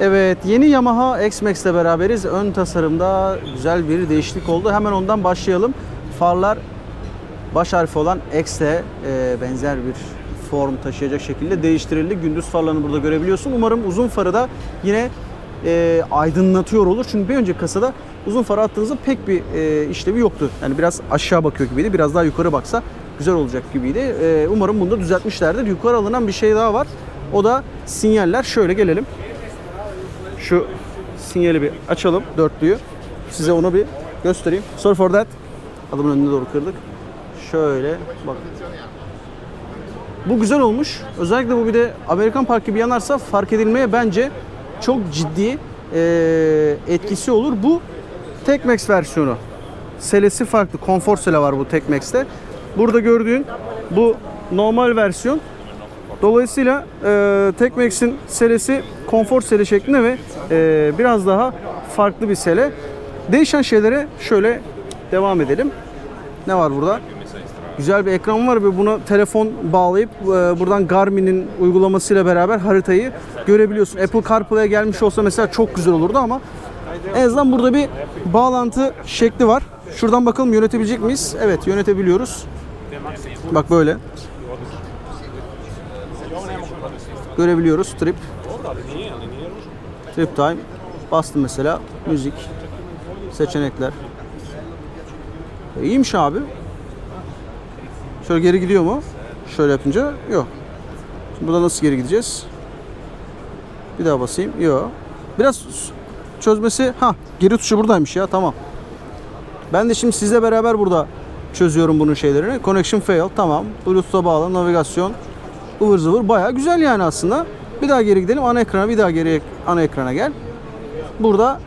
Evet, yeni Yamaha X-Max ile beraberiz. Ön tasarımda güzel bir değişiklik oldu. Hemen ondan başlayalım. Farlar baş harfi olan X ile e, benzer bir form taşıyacak şekilde değiştirildi. Gündüz farlarını burada görebiliyorsun. Umarım uzun farı da yine e, aydınlatıyor olur. Çünkü bir önceki kasada uzun farı attığınızda pek bir e, işlevi yoktu. Yani biraz aşağı bakıyor gibiydi. Biraz daha yukarı baksa güzel olacak gibiydi. E, umarım bunu da düzeltmişlerdir. Yukarı alınan bir şey daha var. O da sinyaller. Şöyle gelelim. Şu sinyali bir açalım dörtlüyü. Size onu bir göstereyim. Sorry for that. Adamın önüne doğru kırdık. Şöyle bak. Bu güzel olmuş. Özellikle bu bir de Amerikan Park gibi yanarsa fark edilmeye bence çok ciddi eee, etkisi olur. Bu Tekmax versiyonu. Selesi farklı. Konfor sele var bu Tekmax'te. Burada gördüğün bu normal versiyon. Dolayısıyla e, Tekmax'in selesi konfor sele şeklinde ve e, biraz daha farklı bir sele. Değişen şeylere şöyle devam edelim. Ne var burada? Güzel bir ekran var ve buna telefon bağlayıp e, buradan Garmin'in uygulamasıyla beraber haritayı görebiliyorsun. Apple CarPlay'e gelmiş olsa mesela çok güzel olurdu ama en azından burada bir bağlantı şekli var. Şuradan bakalım yönetebilecek miyiz? Evet yönetebiliyoruz. Bak böyle. Görebiliyoruz trip. Trip time. Bastım mesela. Müzik. Seçenekler. E, iyiymiş abi. Şöyle geri gidiyor mu? Şöyle yapınca yok. Şimdi burada nasıl geri gideceğiz? Bir daha basayım. Yok. Biraz çözmesi ha geri tuşu buradaymış ya tamam. Ben de şimdi sizle beraber burada çözüyorum bunun şeylerini. Connection fail tamam. Bluetooth'a bağlı navigasyon ıvır zıvır baya güzel yani aslında. Bir daha geri gidelim ana ekrana bir daha geri ana ekrana gel. Burada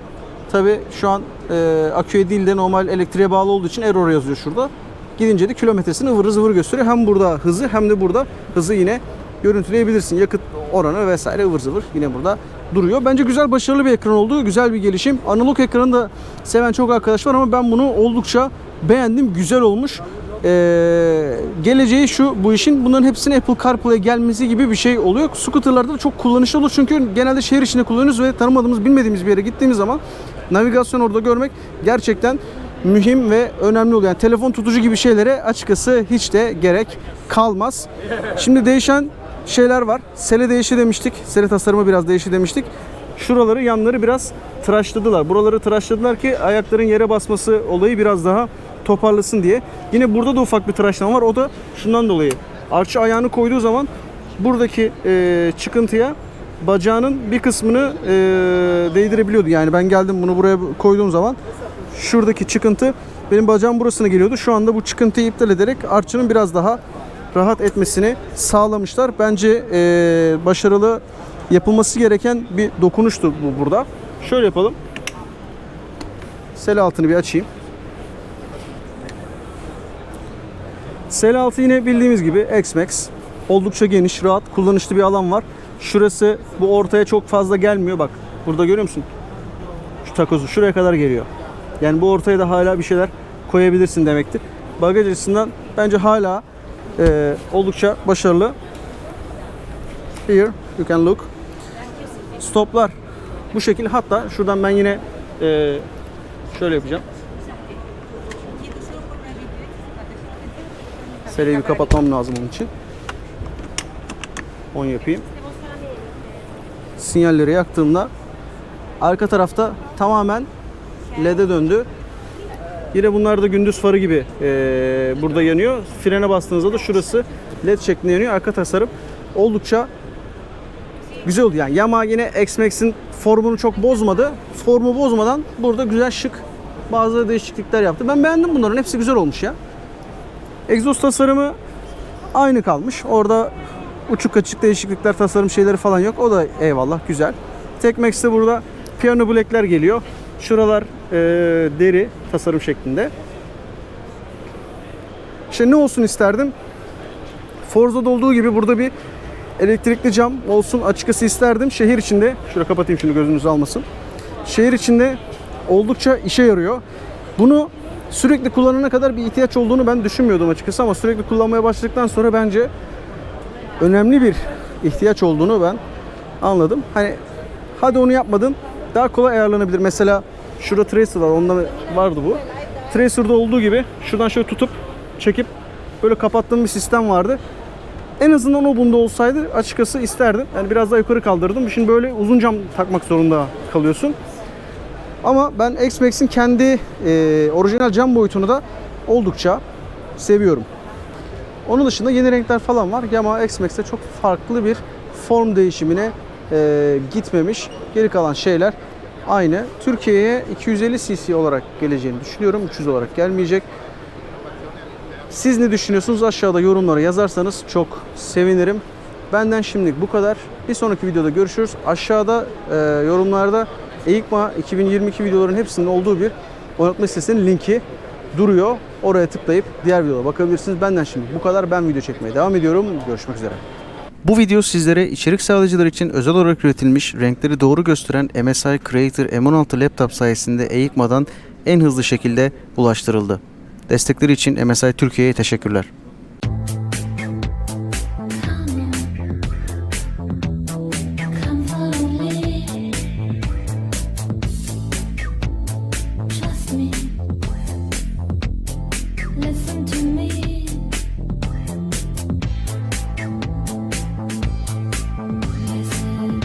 tabi şu an e, aküye değil de normal elektriğe bağlı olduğu için error yazıyor şurada. Gidince de kilometresini ıvır zıvır gösteriyor. Hem burada hızı hem de burada hızı yine görüntüleyebilirsin. Yakıt oranı vesaire ıvır zıvır yine burada duruyor. Bence güzel başarılı bir ekran oldu. Güzel bir gelişim. Analog ekranı da seven çok arkadaş var ama ben bunu oldukça beğendim. Güzel olmuş. Ee, geleceği şu bu işin bunların hepsine Apple CarPlay gelmesi gibi bir şey oluyor. Scooter'larda da çok kullanışlı olur çünkü genelde şehir içinde kullanıyoruz ve tanımadığımız bilmediğimiz bir yere gittiğimiz zaman navigasyon orada görmek gerçekten mühim ve önemli oluyor. Yani telefon tutucu gibi şeylere açıkçası hiç de gerek kalmaz. Şimdi değişen şeyler var. Sele değişi demiştik. Sele tasarımı biraz değişi demiştik. Şuraları yanları biraz tıraşladılar. Buraları tıraşladılar ki ayakların yere basması olayı biraz daha toparlasın diye. Yine burada da ufak bir tıraşlama var. O da şundan dolayı. Arçı ayağını koyduğu zaman buradaki e, çıkıntıya bacağının bir kısmını e, değdirebiliyordu. Yani ben geldim bunu buraya koyduğum zaman şuradaki çıkıntı benim bacağım burasına geliyordu. Şu anda bu çıkıntıyı iptal ederek arçının biraz daha rahat etmesini sağlamışlar. Bence e, başarılı yapılması gereken bir dokunuştu bu burada. Şöyle yapalım. Sel altını bir açayım. Sel altı yine bildiğimiz gibi X-Max. Oldukça geniş, rahat, kullanışlı bir alan var. Şurası bu ortaya çok fazla gelmiyor. Bak burada görüyor musun? Şu takozu şuraya kadar geliyor. Yani bu ortaya da hala bir şeyler koyabilirsin demektir. Bagaj açısından bence hala e, oldukça başarılı. Here you can look. Stoplar bu şekilde. Hatta şuradan ben yine e, şöyle yapacağım. Seriyi bir kapatmam lazım onun için. 10 yapayım. Sinyalleri yaktığımda arka tarafta tamamen LED'e döndü. Yine bunlar da gündüz farı gibi eee, burada yanıyor. Frene bastığınızda da şurası LED şeklinde yanıyor. Arka tasarım oldukça güzel oldu. Yani Yamaha yine X-Max'in formunu çok bozmadı. Formu bozmadan burada güzel şık bazı değişiklikler yaptı. Ben beğendim bunların. Hepsi güzel olmuş ya. Egzoz tasarımı aynı kalmış. Orada uçuk açık değişiklikler, tasarım şeyleri falan yok. O da eyvallah güzel. Tekmax'te burada piano black'ler geliyor. Şuralar e, deri tasarım şeklinde. İşte ne olsun isterdim? Forza'da olduğu gibi burada bir elektrikli cam olsun açıkçası isterdim. Şehir içinde, şöyle kapatayım şimdi gözünüzü almasın. Şehir içinde oldukça işe yarıyor. Bunu sürekli kullanana kadar bir ihtiyaç olduğunu ben düşünmüyordum açıkçası ama sürekli kullanmaya başladıktan sonra bence önemli bir ihtiyaç olduğunu ben anladım. Hani Hadi onu yapmadın. Daha kolay ayarlanabilir. Mesela şurada tracer var. Onda vardı bu. Tracer'da olduğu gibi şuradan şöyle tutup çekip böyle kapattığım bir sistem vardı. En azından o bunda olsaydı açıkçası isterdim. Yani biraz daha yukarı kaldırdım. Şimdi böyle uzun cam takmak zorunda kalıyorsun. Ama ben X-Max'in kendi e, orijinal cam boyutunu da oldukça seviyorum. Onun dışında yeni renkler falan var ama X-Max'te çok farklı bir form değişimine e, gitmemiş. Geri kalan şeyler aynı. Türkiye'ye 250 cc olarak geleceğini düşünüyorum. 300 olarak gelmeyecek. Siz ne düşünüyorsunuz? Aşağıda yorumlara yazarsanız çok sevinirim. Benden şimdilik bu kadar. Bir sonraki videoda görüşürüz. Aşağıda e, yorumlarda EICMA 2022 videoların hepsinin olduğu bir oynatma listesinin linki duruyor. Oraya tıklayıp diğer videolara bakabilirsiniz. Benden şimdi bu kadar. Ben video çekmeye devam ediyorum. Görüşmek üzere. Bu video sizlere içerik sağlayıcılar için özel olarak üretilmiş, renkleri doğru gösteren MSI Creator M16 laptop sayesinde EICMA'dan en hızlı şekilde ulaştırıldı. Destekleri için MSI Türkiye'ye teşekkürler.